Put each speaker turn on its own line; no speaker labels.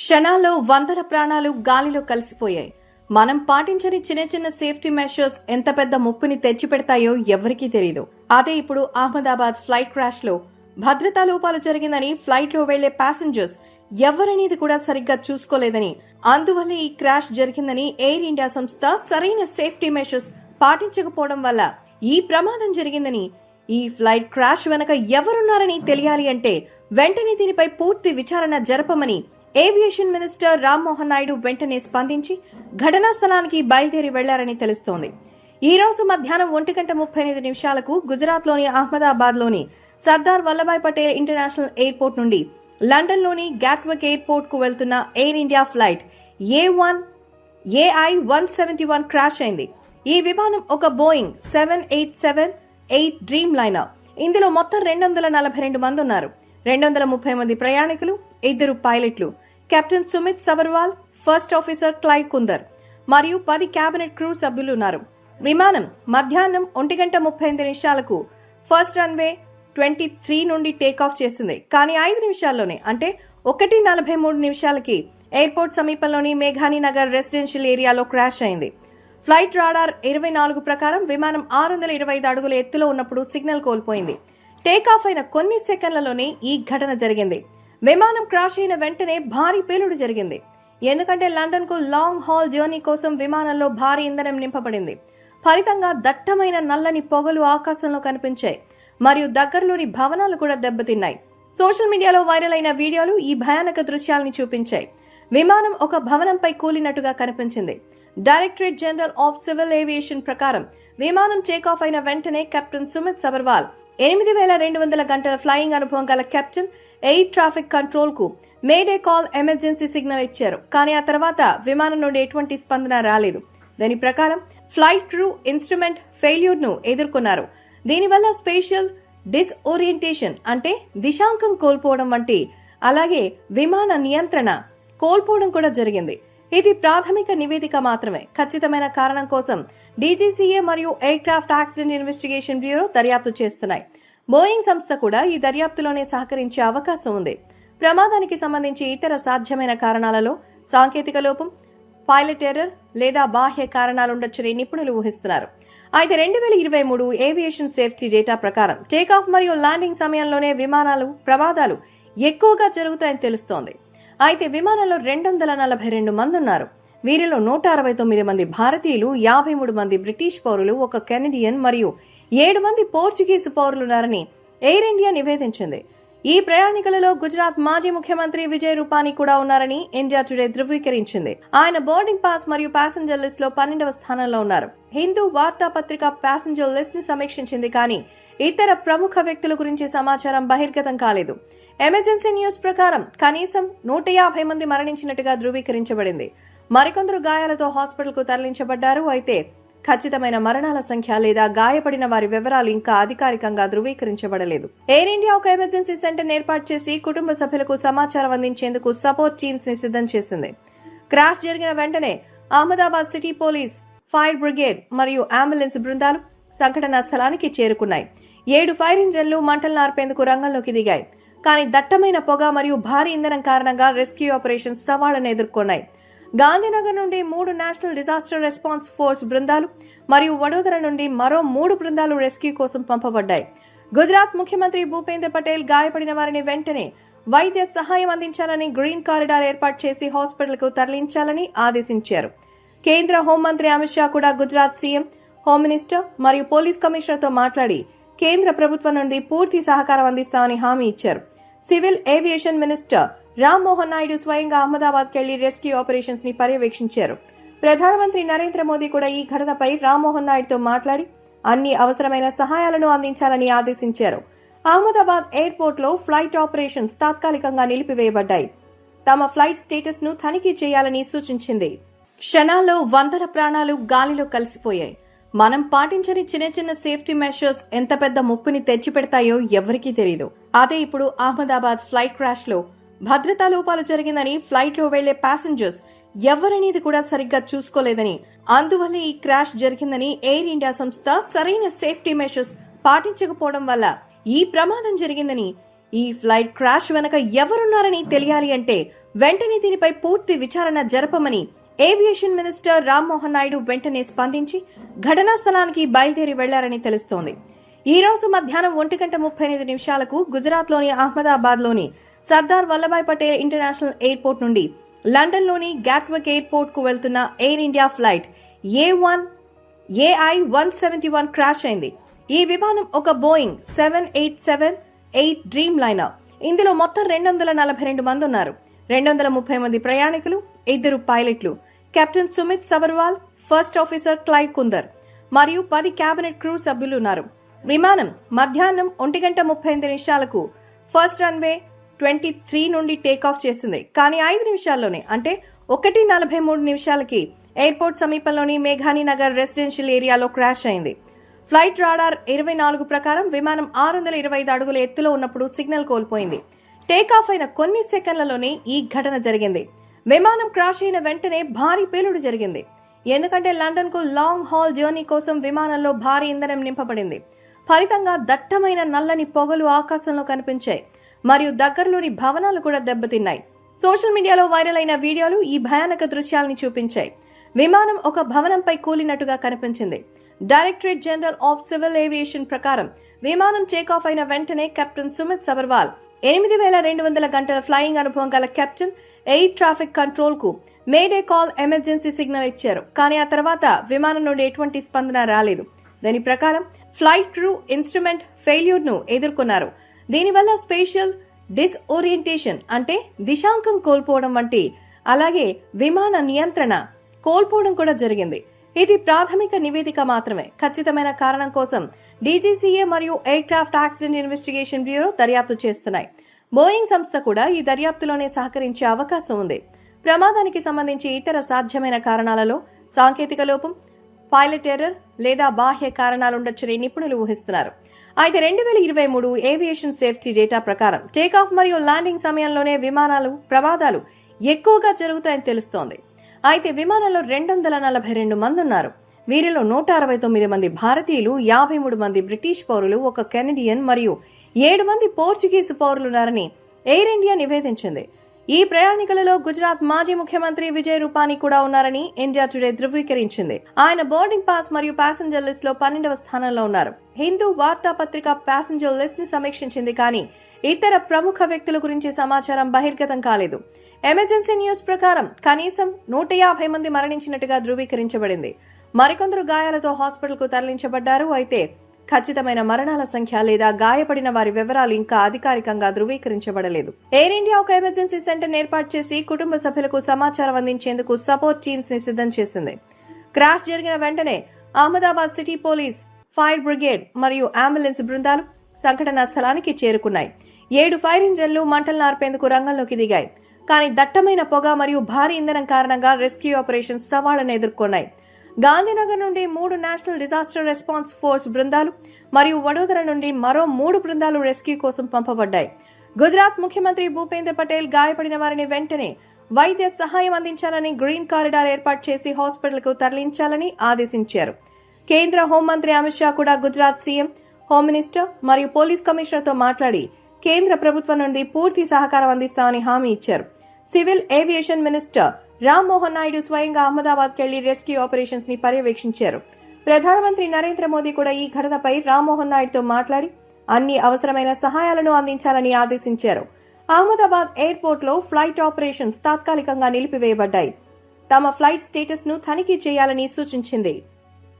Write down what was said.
క్షణాల్లో వందల ప్రాణాలు గాలిలో కలిసిపోయాయి. మనం పాటించని చిన్న చిన్న సేఫ్టీ మెషర్స్ ఎంత పెద్ద ముప్పుని తెచ్చిపెడతాయో ఎవరికీ తెలియదు అదే ఇప్పుడు అహ్మదాబాద్ ఫ్లైట్ క్రాష్లో భద్రతా లోపాలు జరిగిందని ఫ్లైట్లో వెళ్ళే ప్యాసింజర్స్ ఎవరనేది కూడా సరిగ్గా చూసుకోలేదని అందువల్ల ఈ క్రాష్ జరిగిందని ఎయిర్ ఇండియా సంస్థ సరైన సేఫ్టీ మెషర్స్ పాటించకపోవడం వల్ల ఈ ప్రమాదం జరిగిందని ఈ ఫ్లైట్ క్రాష్ వెనక ఎవరున్నారని తెలియాలి అంటే వెంటనే దీనిపై పూర్తి విచారణ జరపమని ఏవియేషన్ మినిస్టర్ రామ్మోహన్ నాయుడు వెంటనే స్పందించి ఘటనా స్థలానికి బయలుదేరి వెళ్ళారని తెలుస్తోంది. ఈ రోజు మధ్యాహ్నం ఒంటి గంట ముప్పై ఎనిమిది నిమిషాలకు గుజరాత్లోని అహ్మదాబాద్లోని సర్దార్ వల్లభాయ్ పటేల్ ఇంటర్నేషనల్ ఎయిర్పోర్ట్ నుండి లండన్లోని గ్యాట్వక్ ఎయిర్పోర్ట్కు వెళ్తున్న Air India flight A one AI one seventy one crash అయింది. ఈ విమానం ఒక Boeing seven eight seven eight Dreamliner. ఇందులో మొత్తం రెండు వందల నలభై రెండు మంది ఉన్నారు. రెండు వందల ముప్పై మంది ప్రయాణికులు ఇద్దరు పైలట్లు. Captain Sumit Sabharwal first officer Clive Kundar మరియు పది కేబినెట్ క్రూ సభ్యులు ఉన్నారు విమానం మధ్యాహ్నం ఒంటి గంట ముప్పై ఎనిమిది నిమిషాలకు ఫస్ట్ రన్వే ట్వంటీ త్రీ నుండి టేక్ ఆఫ్ చేసింది. కానీ ఐదు నిమిషాల్లోనే అంటే ఒకటి నలభై మూడు నిమిషాలకి ఎయిర్పోర్ట్ సమీపంలోని మేఘాని నగర్ రెసిడెన్షియల్ ఏరియాలో క్రాష్ అయింది. ఫ్లైట్ రాడార్ ఇరవై నాలుగు ప్రకారం విమానం ఆరు వందల ఇరవై ఐదు అడుగుల ఎత్తులో ఉన్నప్పుడు సిగ్నల్ కోల్పోయింది. టేక్ ఆఫ్ అయిన కొన్ని సెకండ్లలోనే ఈ ఘటన జరిగింది. విమానం క్రాష్ అయిన వెంటనే భారీ పేలుడు జరిగింది. ఎందుకంటే లండన్కు లాంగ్ హాల్ జర్నీ కోసం విమానంలో భారీ ఇంధనం నింపబడింది. ఫలితంగా దట్టమైన నల్లని పొగలు ఆకాశంలో కనిపించాయి. మరియు దగ్గరలోని భవనాలు కూడా దెబ్బతిన్నాయి. సోషల్ మీడియాలో వైరల్ అయిన వీడియోలు ఈ భయానక దృశ్యాలని చూపించాయి. విమానం ఒక భవనంపై కూలినట్టుగా కనిపించింది. Directorate general of civil aviation ప్రకారం విమానం టేకాఫ్ అయిన వెంటనే కెప్టెన్ సుమిత్ సబర్వాల్ ఎనిమిది వేల రెండు వందల గంటల ఫ్లయింగ్ అనుభవం గల కెప్టెన్ ఎయిర్ ట్రాఫిక్ కంట్రోల్కు మేడే కాల్ ఎమర్జెన్సీ సిగ్నల్ ఇచ్చారు. కానీ ఆ తర్వాత విమానం నుండి ఎటువంటి స్పందన రాలేదు. దాని ప్రకారం ఫ్లైట్ క్రూ ఇన్స్ట్రుమెంట్ ఫెయిల్యూర్ను ఎదుర్కొన్నారు. దీనివల్ల స్పేషియల్ డిస్ఓరియంటేషన్ అంటే దిశాంకం కోల్పోవడం వంటి అలాగే విమాన నియంత్రణ కోల్పోవడం కూడా జరిగింది. ఇది ప్రాథమిక నివేదిక మాత్రమే. ఖచ్చితమైన కారణం కోసం డీజీసీఏ మరియు aircraft accident investigation bureau దర్యాప్తు చేస్తున్నాయి. బోయింగ్ సంస్థ కూడా ఈ దర్యాప్తులోనే సహకరించే అవకాశం ఉంది. ప్రమాదానికి సంబంధించి ఇతర సాధ్యమైన కారణాలలో సాంకేతిక లోపం పైలట్ ఎర్రర్ లేదా బాహ్య కారణాలుండొచ్చని నిపుణులు ఊహిస్తున్నారు. అయితే రెండు వేల ఇరవై మూడు ఏవియేషన్ సేఫ్టీ డేటా ప్రకారం టేకాఫ్ మరియు ల్యాండింగ్ సమయంలోనే విమానాలు ప్రమాదాలు ఎక్కువగా జరుగుతాయని తెలుస్తోంది. అయితే విమానంలో రెండు వందల నలభై రెండు మంది ఉన్నారు. వీరిలో నూట అరవై తొమ్మిది మంది భారతీయులు యాభై మూడు మంది బ్రిటిష్ పౌరులు ఒక కెనడియన్ మరియు ఏడు మంది పోర్చుగీసు పౌరులున్నారని ఎయిర్ ఇండియా నివేదించింది. ఈ ప్రయాణికులలో గుజరాత్ మాజీ ముఖ్యమంత్రి విజయ్ రూపానీ కూడా ఉన్నారని ఇండియా టుడే ధృవీకరించింది. ఆయన బోర్డింగ్ పాస్ మరియు ప్యాసింజర్ లిస్ట్లో పన్నెండవ స్థానంలో ఉన్నారు. హిందూ వార్తాపత్రిక ప్యాసింజర్ లిస్ట్ని సమీక్షించింది కానీ ఇతర ప్రముఖ వ్యక్తుల గురించి సమాచారం బహిర్గతం కాలేదు. ఎమర్జెన్సీ న్యూస్ ప్రకారం కనీసం నూట యాభై మంది మరణించినట్టుగా ధృవీకరించబడింది. మరికొందరు గాయాలతో హాస్పిటల్కు తరలించబడ్డారు. అయితే ఖచ్చితమైన మరణాల సంఖ్య లేదా గాయపడిన వారి వివరాలు ఇంకా అధికారికంగా ధృవీకరించబడలేదు. ఎయిర్ ఇండియా ఒక ఎమర్జెన్సీ సెంటర్ ఏర్పాటు చేసి కుటుంబ సభ్యులకు సమాచారం అందించేందుకు సపోర్ట్ టీమ్స్ని సిద్ధం చేసింది. క్రాష్ జరిగిన వెంటనే Ahmedabad city police fire brigade మరియు అంబులెన్స్ బృందాలు సంఘటనా స్థలానికి చేరుకున్నాయి. ఏడు ఫైర్ ఇంజన్లు మంటలు నార్పేందుకు రంగంలోకి దిగాయి. కానీ దట్టమైన పొగ మరియు భారీ ఇంధనం కారణంగా రెస్క్యూ ఆపరేషన్ సవాళ్ళను ఎదుర్కొన్నాయి. గాంధీనగర్ నుండి మూడు నేషనల్ డిజాస్టర్ రెస్పాన్స్ ఫోర్స్ బృందాలు మరియు వడోదర నుండి మరో మూడు బృందాలు రెస్క్యూ కోసం పంపబడ్డాయి. గుజరాత్ ముఖ్యమంత్రి భూపేంద్ర పటేల్ గాయపడిన వారిని వెంటనే వైద్య సహాయం అందించాలని గ్రీన్ కారిడార్ ఏర్పాటు చేసి హాస్పిటల్కు తరలించాలని ఆదేశించారు. కేంద్ర హోంమంత్రి అమిత్ షా కూడా గుజరాత్ సీఎం హోమ్ మినిస్టర్ మరియు పోలీస్ కమిషనర్తో మాట్లాడి కేంద్ర ప్రభుత్వం నుండి పూర్తి సహకారం అందిస్తామని హామీ ఇచ్చారు. Civil aviation minister Rammohan Naidu స్వయంగా అహ్మదాబాద్ కెళ్ళి రెస్క్యూ ఆపరేషన్స్ని పర్యవేక్షించారు. ప్రధానమంత్రి నరేంద్ర మోదీ కూడా ఈ ఘటనపై రామ్మోహన్ నాయుడుతో మాట్లాడి అన్ని అవసరమైన సహాయాలను అందించాలని ఆదేశించారు. అహ్మదాబాద్ ఎయిర్పోర్ట్లో ఫ్లైట్ ఆపరేషన్స్ తాత్కాలికంగా నిలిపివేయబడ్డాయి. తమ ఫ్లైట్ స్టేటస్ను తనిఖీ చేయాలని సూచించింది. క్షణాల్లో వందల ప్రాణాలు గాలిలో కలిసిపోయాయి. మనం పాటించని చిన్న చిన్న సేఫ్టీ మెషర్స్ ఎంత పెద్ద ముప్పుని తెచ్చిపెడతాయో ఎవరికీ తెలియదు అదే ఇప్పుడు అహ్మదాబాద్ ఫ్లైట్ క్రాష్లో భద్రతా లోపాలు జరిగిందని ఫ్లైట్లో వెళ్ళే ప్యాసింజర్స్ ఎవరనేది కూడా సరిగ్గా చూసుకోలేదని అందువల్ల ఈ క్రాష్ జరిగిందని ఎయిర్ ఇండియా సంస్థ సరైన సేఫ్టీ మెషర్స్ పాటించకపోవడం వల్ల ఈ ప్రమాదం జరిగిందని ఈ ఫ్లైట్ క్రాష్ వెనక ఎవరున్నారని తెలియాలి అంటే వెంటనే దీనిపై పూర్తి విచారణ జరపమని ఏవియేషన్ మినిస్టర్ రామ్మోహన్ నాయుడు వెంటనే స్పందించి ఘటనా స్థలానికి బయలుదేరి వెళ్ళారని తెలుస్తోంది. ఈ రోజు మధ్యాహ్నం ఒంటి గంట ముప్పై ఎనిమిది నిమిషాలకు గుజరాత్లోని అహ్మదాబాద్లోని సర్దార్ వల్లభాయ్ పటేల్ ఇంటర్నేషనల్ ఎయిర్పోర్ట్ నుండి లండన్లోని గ్యాట్విక్ ఎయిర్పోర్ట్కు వెళ్తున్న Air India flight A one AI one seventy one crash అయింది. ఈ విమానం ఒక Boeing seven eight seven eight Dreamliner ఇందులో మొత్తం రెండు వందల నలభై రెండు మంది ఉన్నారు. రెండు వందల ముప్పై మంది ప్రయాణికులు ఇద్దరు పైలట్లు. Captain Sumit Sabharwal first officer Clive Kundar మరియు పది కేబినెట్ క్రూ సభ్యులు ఉన్నారు. విమానం మధ్యాహ్నం ఒంటి గంట ముప్పై ఎనిమిది నిమిషాలకు ఫస్ట్ రన్వే ట్వంటీ త్రీ నుండి టేకాఫ్ చేసింది. కానీ ఐదు నిమిషాల్లోనే అంటే ఒకటి నలభై మూడు నిమిషాలకి ఎయిర్పోర్ట్ సమీపంలోని మేఘాని నగర్ రెసిడెన్షియల్ ఏరియాలో క్రాష్ అయింది. ఫ్లైట్ రాడార్ ఇరవై నాలుగు ప్రకారం విమానం ఆరు వందల ఇరవై ఐదు అడుగుల ఎత్తులో ఉన్నప్పుడు సిగ్నల్ కోల్పోయింది. టేకాఫ్ అయిన కొన్ని సెకండ్లలోనే ఈ ఘటన జరిగింది. విమానం క్రాష్ అయిన వెంటనే భారీ పేలుడు జరిగింది. ఎందుకంటే లండన్కు లాంగ్ హాల్ జర్నీ కోసం విమానంలో భారీ ఇంధనం నింపబడింది. ఫలితంగా దట్టమైన నల్లని పొగలు ఆకాశంలో కనిపించాయి. మరియు దగ్గరలోని భవనాలు కూడా దెబ్బతిన్నాయి. సోషల్ మీడియాలో వైరల్ అయిన వీడియోలు ఈ భయానక దృశ్యాలని చూపించాయి. విమానం ఒక భవనంపై కూలినట్టుగా కనిపించింది. Directorate general of civil aviation ప్రకారం విమానం టేకాఫ్ అయిన వెంటనే కెప్టెన్ సుమిత్ సబర్వాల్ ఎనిమిది వేల రెండు వందల గంటల ఫ్లయింగ్ అనుభవం గల కెప్టెన్ ఎయిర్ ట్రాఫిక్ కంట్రోల్కు మేడే కాల్ ఎమర్జెన్సీ సిగ్నల్ ఇచ్చారు. కానీ ఆ తర్వాత విమానం నుండి ఎటువంటి స్పందన రాలేదు. దాని ప్రకారం ఫ్లైట్ క్రూ ఇన్స్ట్రుమెంట్ ఫెయిల్యూర్ను ఎదుర్కొన్నారు. దీనివల్ల స్పేషియల్ డిస్ఓరియంటేషన్ అంటే దిశాంకం కోల్పోవడం వంటి అలాగే విమాన నియంత్రణ కోల్పోవడం కూడా జరిగింది. ఇది ప్రాథమిక నివేదిక మాత్రమే. ఖచ్చితమైన కారణం కోసం డీజీసీఏ మరియు aircraft accident investigation bureau దర్యాప్తు చేస్తున్నాయి. బోయింగ్ సంస్థ కూడా ఈ దర్యాప్తులోనే సహకరించే అవకాశం ఉంది. ప్రమాదానికి సంబంధించి ఇతర సాధ్యమైన కారణాలలో సాంకేతిక లోపం పైలట్ ఎర్రర్ లేదా బాహ్య కారణాలుండొచ్చని నిపుణులు ఊహిస్తున్నారు. అయితే రెండు వేల ఇరవై మూడు ఏవియేషన్ సేఫ్టీ డేటా ప్రకారం టేకాఫ్ మరియు ల్యాండింగ్ సమయంలోనే విమానాలు ప్రమాదాలు ఎక్కువగా జరుగుతాయని తెలుస్తోంది. అయితే విమానంలో రెండు వందల నలభై రెండు మంది ఉన్నారు. వీరిలో నూట అరవై తొమ్మిది మంది భారతీయులు యాభై మూడు మంది బ్రిటిష్ పౌరులు ఒక కెనడియన్ మరియు ఏడు మంది పోర్చుగీస్ పౌరులున్నారని ఎయిర్ ఇండియా నివేదించింది. ఈ ప్రయాణికులలో గుజరాత్ మాజీ ముఖ్యమంత్రి విజయ్ రూపానీ కూడా ఉన్నారని ఇండియా టుడే ధృవీకరించింది. ఆయన బోర్డింగ్ పాస్ మరియు ప్యాసింజర్ లిస్ట్లో పన్నెండవ స్థానంలో ఉన్నారు. హిందూ వార్తాపత్రిక ప్యాసింజర్ లిస్ట్ని సమీక్షించింది కానీ ఇతర ప్రముఖ వ్యక్తుల గురించి సమాచారం బహిర్గతం కాలేదు. ఎమర్జెన్సీ న్యూస్ ప్రకారం కనీసం నూట యాభై మంది మరణించినట్టుగా ధృవీకరించబడింది. మరికొందరు గాయాలతో హాస్పిటల్కు తరలించబడ్డారు. అయితే ఖచ్చితమైన మరణాల సంఖ్య లేదా గాయపడిన వారి వివరాలు ఇంకా అధికారికంగా ధృవీకరించబడలేదు. ఎయిర్ ఇండియా ఒక ఎమర్జెన్సీ సెంటర్ ఏర్పాటు చేసి కుటుంబ సభ్యులకు సమాచారం అందించేందుకు సపోర్ట్ టీమ్స్ని సిద్ధం చేసింది. క్రాష్ జరిగిన వెంటనే Ahmedabad city police fire brigade మరియు అంబులెన్స్ బృందాలు సంఘటనా స్థలానికి చేరుకున్నాయి. ఏడు ఫైర్ ఇంజన్లు మంటలు ఆర్పేందుకు రంగంలోకి దిగాయి. కానీ దట్టమైన పొగ మరియు భారీ ఇంధనం కారణంగా రెస్క్యూ ఆపరేషన్ సవాళ్ళను ఎదుర్కొన్నాయి. గాంధీనగర్ నుండి మూడు నేషనల్ డిజాస్టర్ రెస్పాన్స్ ఫోర్స్ బృందాలు మరియు వడోదర నుండి మరో మూడు బృందాలు రెస్క్యూ కోసం పంపబడ్డాయి. గుజరాత్ ముఖ్యమంత్రి భూపేంద్ర పటేల్ గాయపడిన వారిని వెంటనే వైద్య సహాయం అందించాలని గ్రీన్ కారిడార్ ఏర్పాటు చేసి హాస్పిటల్కు తరలించాలని ఆదేశించారు. కేంద్ర హోంమంత్రి అమిత్ షా కూడా గుజరాత్ సీఎం హోమ్ మినిస్టర్ మరియు పోలీస్ కమిషనర్తో మాట్లాడి కేంద్ర ప్రభుత్వం నుండి పూర్తి సహకారం అందిస్తామని హామీ ఇచ్చారు. Civil aviation minister Rammohan Naidu స్వయంగా అహ్మదాబాద్ కెళ్ళి రెస్క్యూ ఆపరేషన్స్ని పర్యవేక్షించారు. ప్రధానమంత్రి నరేంద్ర మోదీ కూడా ఈ ఘటనపై రామ్మోహన్ నాయుడుతో మాట్లాడి అన్ని అవసరమైన సహాయాలను అందించాలని ఆదేశించారు. అహ్మదాబాద్ ఎయిర్పోర్ట్లో ఫ్లైట్ ఆపరేషన్స్ తాత్కాలికంగా నిలిపివేయబడ్డాయి. తమ ఫ్లైట్ స్టేటస్ను తనిఖీ చేయాలని సూచించింది.